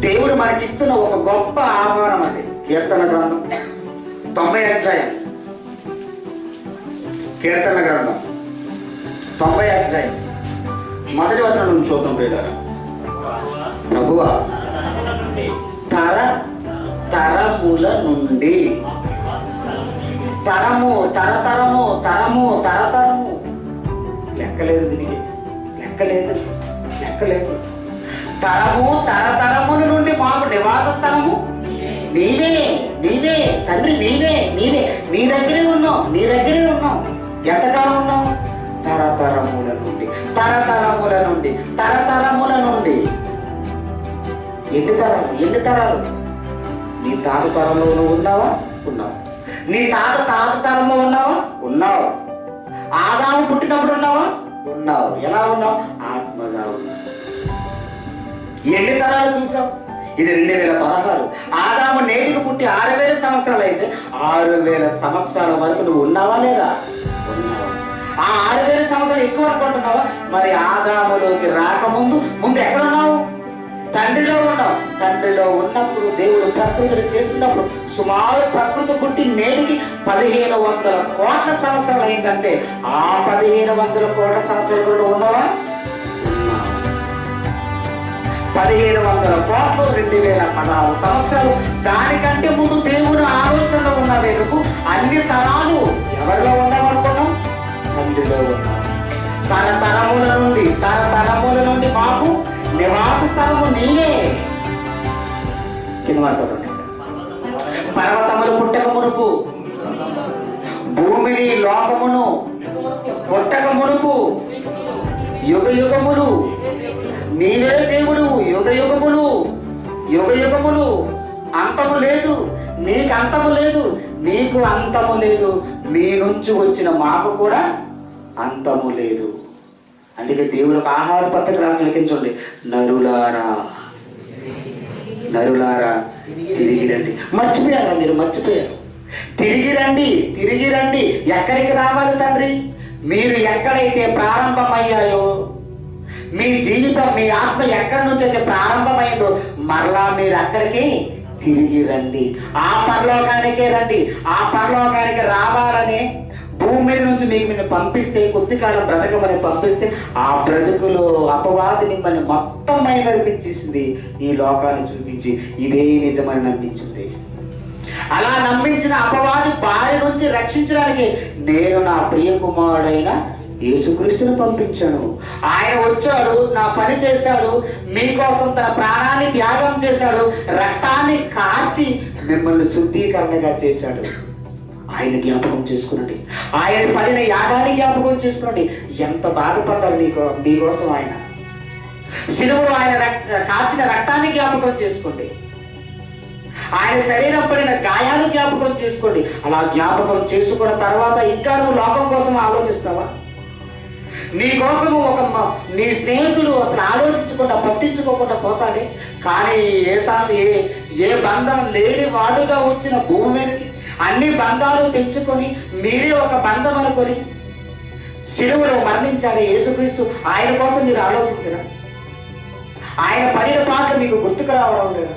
దేవుడు మనకిస్తున్న ఒక గొప్ప ఆహ్వానం అది. కీర్తన గ్రంథం. తొంభై అధ్యాయం. కీర్తన గ్రంథం. తొంభై అధ్యాయం. మొదటి వచనం నుంచి చూద్దాం ప్రియులారా. ప్రభువా తర తరముల నుండి. తరము తరతరము తరము తరతరము. లెక్కలేదు దీనికి. లెక్కలేదు. లెక్కలేదు. తరము తరతరముల నుండి మాకు నివాస స్థలము. నీవే నీవే తండ్రి నీవే నీవే. నీ దగ్గరే ఉన్నావు నీ దగ్గరే ఉన్నావు. ఎంతకాలం ఉన్నావు? తరతరముల నుండి తరతరముల నుండి తరతరముల నుండి. ఎన్ని తరాలు ఎన్ని తరాలు? నీ తాత తరంలో ఉన్నావా? ఉన్నావు. నీ తాత తాత తరంలో ఉన్నావా? ఉన్నావు. ఆదాము పుట్టినప్పుడు ఉన్నావా? ఉన్నావు. ఎలా ఉన్నావు? ఆత్మగా ఉన్నావు. ఎన్ని తరాలు చూసాం ఇది రెండు వేల పదహారు. ఆదాము నేటికి పుట్టి ఆరు వేల సంవత్సరాలు అయితే ఆరు వేల సంవత్సరాల వరకు నువ్వు ఉన్నావా లేదా? ఉన్నావా? ఆ ఆరు వేల సంవత్సరాలు ఎక్కువ అనుకుంటున్నావా? మరి ఆదాములోకి రాకముందు ముందు ఎక్కడ ఉన్నావు తండ్రిలో ఉన్నావు. తండ్రిలో ఉన్నప్పుడు దేవుడు ప్రకృతిని చేస్తున్నప్పుడు సుమారు ప్రకృతి పుట్టి నేటికి పదిహేను వందల కోట్ల సంవత్సరాలు అయిందంటే ఆ పదిహేను వందల కోట్ల సంవత్సరాలు కూడా ఉన్నావా? పదిహేడు వందల కోట్లు రెండు వేల పదహారు సంవత్సరాలు. దానికంటే ముందు దేవుడు ఆలోచనలో ఉన్న వెనుక అన్ని తరాలు ఎవరిలో ఉన్నామనుకున్నాం తండ్రిలో ఉన్నాం. తన తరముల నుండి తన తరముల నుండి మాకు నివాస స్థలము నీవే. కింద పర్వతములు పుట్టక మునుపు భూమిని లోకమును పుట్టక మునుపు యుగ యుగములు నీవే దేవుడు యుగ యుగములు యుగ యుగములు అంతము లేదు నీకు అంతము లేదు నీకు అంతము లేదు. మీ నుంచి వచ్చిన మాకు కూడా అంతము లేదు. అందుకే దేవుడు ఒక ఆహార పత్రిక రాసి లెక్కించండి నరులారా నరులారా తిరిగి రండి. మర్చిపోయారు మీరు? మర్చిపోయారు. తిరిగి రండి తిరిగి రండి. ఎక్కడికి రావాలి తండ్రి? మీరు ఎక్కడైతే ప్రారంభమయ్యాయో మీ జీవితం మీ ఆత్మ ఎక్కడి నుంచి అయితే ప్రారంభమైందో మరలా మీరు అక్కడికి తిరిగి రండి. ఆ పరలోకానికే రండి. ఆ పరలోకానికి రావాలని భూమి మీద నుంచి మీకు మిమ్మల్ని పంపిస్తే కొద్ది కాలం బ్రతకమని పంపిస్తే ఆ బ్రతుకులో అపవాది మిమ్మల్ని మొత్తం మైమరిపించేసింది ఈ లోకాన్ని చూపించి. ఇదే నిజమని నమ్మించింది. అలా నమ్మించిన అపవాది బారి నుంచి రక్షించడానికి నేను నా ప్రియ కుమారుడైన యేసుక్రీస్తుని పంపించాను. ఆయన వచ్చాడు నా పని చేశాడు మీకోసం తన ప్రాణాన్ని త్యాగం చేశాడు రక్తాన్ని కార్చి మిమ్మల్ని శుద్ధీకరణగా చేశాడు. ఆయన జ్ఞాపకం చేసుకునండి. ఆయన పడిన యాగాన్ని జ్ఞాపకం చేసుకునండి. ఎంత బాధపడ్డారు నీకో మీకోసం ఆయన. సిలువలో ఆయన కాచిన కార్చిన రక్తాన్ని జ్ఞాపకం చేసుకోండి. ఆయన శరీరం పడిన గాయాలు జ్ఞాపకం చేసుకోండి. అలా జ్ఞాపకం చేసుకున్న తర్వాత ఇంకా నువ్వు లోకం కోసం ఆలోచిస్తావా? నీ కోసము ఒక నీ స్నేహితులు అసలు ఆలోచించకుండా పట్టించుకోకుండా పోతాడే. కానీ ఏ సా- ఏ ఏ బంధం లేని వాడుగా వచ్చిన భూమి మీదకి అన్ని బంధాలు తెచ్చుకొని మీరే ఒక బంధం అనుకొని సిలువలో మరణించాడు యేసుక్రీస్తు ఆయన కోసం మీరు ఆలోచించరా? ఆయన పడిన పాటలు మీకు గుర్తుకు రావడం లేదా?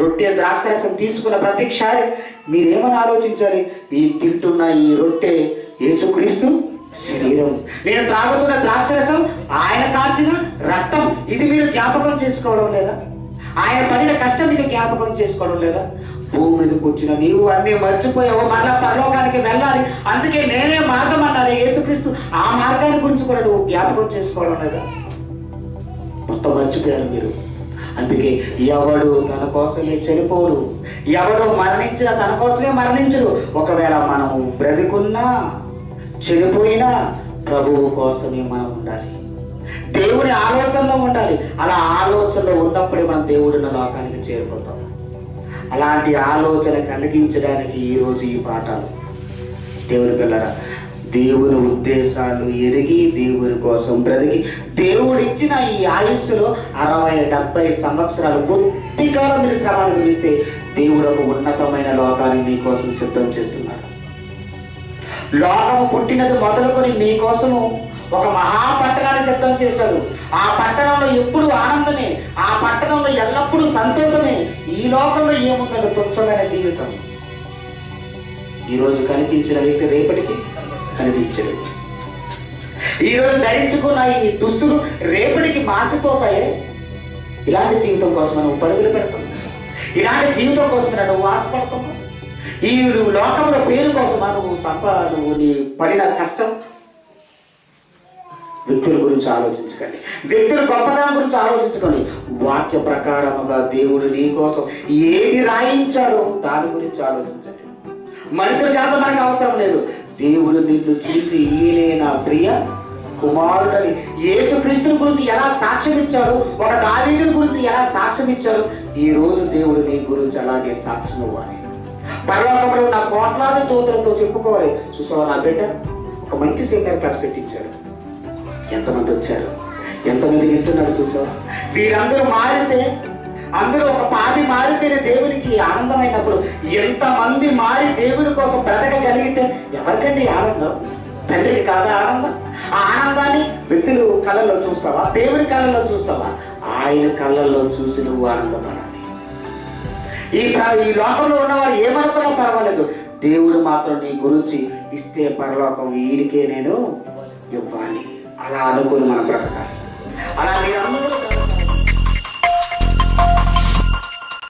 రొట్టె ద్రాక్షరసం తీసుకున్న ప్రతిక్షారి మీరేమని ఆలోచించాలి? ఈ తింటున్న ఈ రొట్టె యేసుక్రీస్తు శరీరం. నేను త్రాగుతున్న ద్రాక్షరసం ఆయన కాల్చిన రక్తం ఇది మీరు జ్ఞాపకం చేసుకోవడం లేదా? ఆయన పడిన కష్టం మీకు జ్ఞాపకం చేసుకోవడం లేదా? భూమి మీదకి వచ్చిన నీవు అన్నీ మర్చిపోయావు మళ్ళా పరలోకానికి వెళ్ళాలి. అందుకే నేనే మార్గం అన్నారు యేసుక్రీస్తు. ఆ మార్గాన్ని గురించి కూడా నువ్వు జ్ఞాపకం చేసుకోవడం లేదా? మొత్తం మర్చిపోయారు మీరు. అందుకే ఎవడు తన కోసమే చనిపోడు ఎవడు మరణించిన తన కోసమే మరణించడు. ఒకవేళ మనము బ్రతికున్నా చెడిపోయినా ప్రభువు కోసమే మనం ఉండాలి. దేవుని ఆలోచనలో ఉండాలి. అలా ఆలోచనలో ఉన్నప్పుడే మనం దేవుడిన లోకానికి చేరుకుంటాం. అలాంటి ఆలోచన కలిగించడానికి ఈరోజు ఈ పాఠాలు దేవుని పిల్లరా దేవుని ఉద్దేశాలు ఎరిగి దేవుని కోసం బ్రతికి దేవుడు ఇచ్చిన ఈ ఆయుస్సులో అరవై డెబ్బై సంవత్సరాలు కొద్ది కాలం మీరు శ్రమ అనుభవిస్తే దేవుడు ఒక ఉన్నతమైన లోకాన్ని మీకోసం సిద్ధం చేస్తుంది లోకము పుట్టినది మొదలుకొని మీకోసము ఒక మహాపట్టణాన్ని సిద్ధం చేశాడు. ఆ పట్టణంలో ఎప్పుడు ఆనందమే ఆ పట్టణంలో ఎల్లప్పుడూ సంతోషమే ఈ లోకంలో ఏముందండి తుచ్చమైన జీవితం? ఈరోజు కనిపించిన వ్యక్తి రేపటికి కనిపించడు. ఈరోజు ధరించుకున్న ఈ దుస్తులు రేపటికి మాసిపోతాయే? ఇలాంటి జీవితం కోసం నువ్వు పరుగులు పెడతాం ఇలాంటి జీవితం కోసం నువ్వు ఆశపడతావు. ఈ నువ్వు లోకంలో పేరు కోసమా నువ్వు సంప నువ్వు నీ పడిన కష్టం. వ్యక్తుల గురించి ఆలోచించకండి. వ్యక్తుల గొప్పతనం గురించి ఆలోచించుకోండి. వాక్య ప్రకారముగా దేవుడు నీ కోసం ఏది రాయించాడో దాని గురించి ఆలోచించండి. మనుషుల చేత మనకు అవసరం లేదు. దేవుడు నిన్ను చూసి ఈయనే నా ప్రియ కుమారుడని యేసుక్రీస్తుని గురించి ఎలా సాక్ష్యం ఇచ్చాడు? ఒక దావీదుని గురించి ఎలా సాక్ష్యం ఇచ్చాడు? ఈ రోజు దేవుడు నీ గురించి అలాగే సాక్ష్యం ఇవ్వాలి. పరలోకంలో నా కోట్లాది దూతలతో చెప్పుకోవాలి. చూసావా నా బిడ్డ? ఒక మంచి సీనియర్ క్లాస్ పెట్టించాడు. ఎంతమంది వచ్చారు? ఎంతమంది వింటున్నారు చూసావా? వీరందరూ మారితే అందరూ ఒక పాపి మారితేనే దేవునికి ఆనందమైనప్పుడు ఎంతమంది మారి దేవుడి కోసం బ్రతకగలిగితే ఎవరికండి ఆనందం? తండ్రికి కాదా ఆనందం? ఆ ఆనందాన్ని వ్యక్తులు కళ్ళల్లో చూస్తావా? దేవుడి కళ్ళల్లో చూస్తావా? ఆయన కళ్ళల్లో చూసి నువ్వు ఆనందపడ ఈ ఈ లోకంలో ఉన్నవారు ఏమనుకున్నా పర్వాలేదు. దేవుడు మాత్రం నీ గురించి ఇస్తే పరలోకం వీడికే నేను ఇవ్వాలి. అలా అనుకుని మనం బ్రతకాలి. అలా మీరందరూ